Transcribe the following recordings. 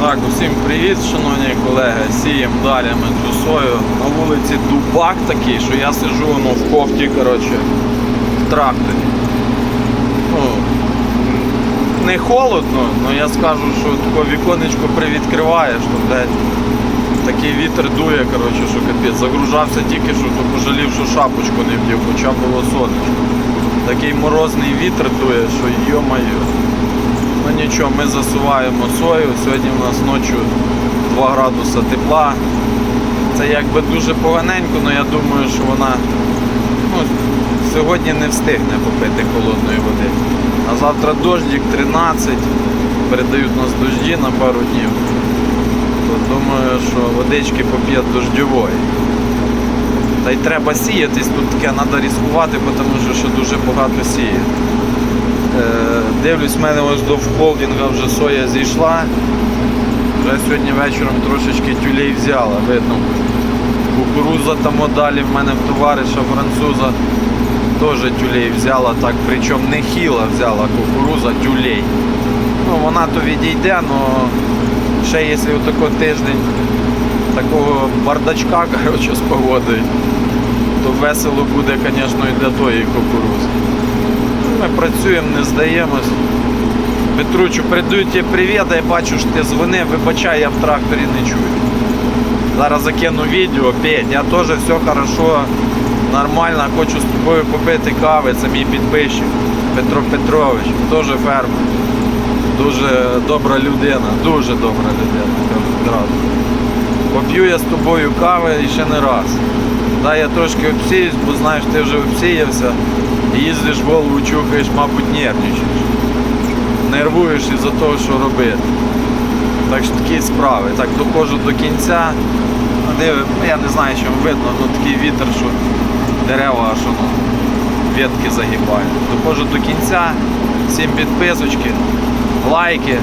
Так, усім привіт, шановні колеги. Сіємо далі ми. На вулиці дубак такий, що я сижу ну, в кофті, коротше, в тракторі. Ну, не холодно, але я скажу, що таке віконечко привідкриваєш, то блядь, такий вітер дує, коротше, що капець. Загружався тільки що, то пожалів, що шапочку не вдів, хоча було сонечко. Такий морозний вітер дує, що йо-моє. Ну нічого, ми засуваємо сою. Сьогодні у нас ночі 2 градуса тепла. Це якби дуже поганенько, але я думаю, що вона ну, сьогодні не встигне попити холодної води. А завтра дождик 13, передають нас дожді на пару днів. То думаю, що водички поп'є дождьової. Та й треба сіятись, тут таке треба ризикувати, тому що дуже багато сіє. Е, Дивлюсь, в мене ось до холдинга вже соя зійшла. Вже сьогодні вечором трошечки тюлей взяла, видно. Кукуруза там далі в мене в товариша француза теж тюлей взяла, так, причому не хіла взяла кукуруза, тюлей. Ну, вона то відійде, але ще якщо отако тиждень такого бардачка коротше, з погодою, то весело буде, звісно, і для тої кукурузи. Ми працюємо, не здаємось. Петручу, передаю тебе привіт, я бачу, що ти дзвонив, вибачай, я в тракторі не чую. Зараз закину відео, Петь, я теж все хорошо, нормально, хочу з тобою попити кави, це мій підписчик Петро Петрович, теж фермер. Дуже добра людина, дуже добра людина, одразу. Поп'ю я з тобою кави ще не раз. Да, я трошки обсіюсь, бо знаєш, ти вже обсіявся їздиш голову чухаєш, мабуть, нервничаєш. Нервуєш із-за того, що робити. Так що такі справи. Так, доходжу до кінця. Я не знаю, чим видно, ну такий вітер, що дерева аж ну, ветки загибають. Доходжу до кінця, всім підписочки, лайки.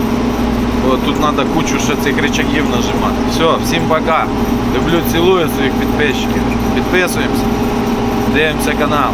Бо тут треба кучу ще цих рычагів нажимати. Все, всім пока. Люблю, цілую своїх підписчиків. Підписуємося. Дивимося канал.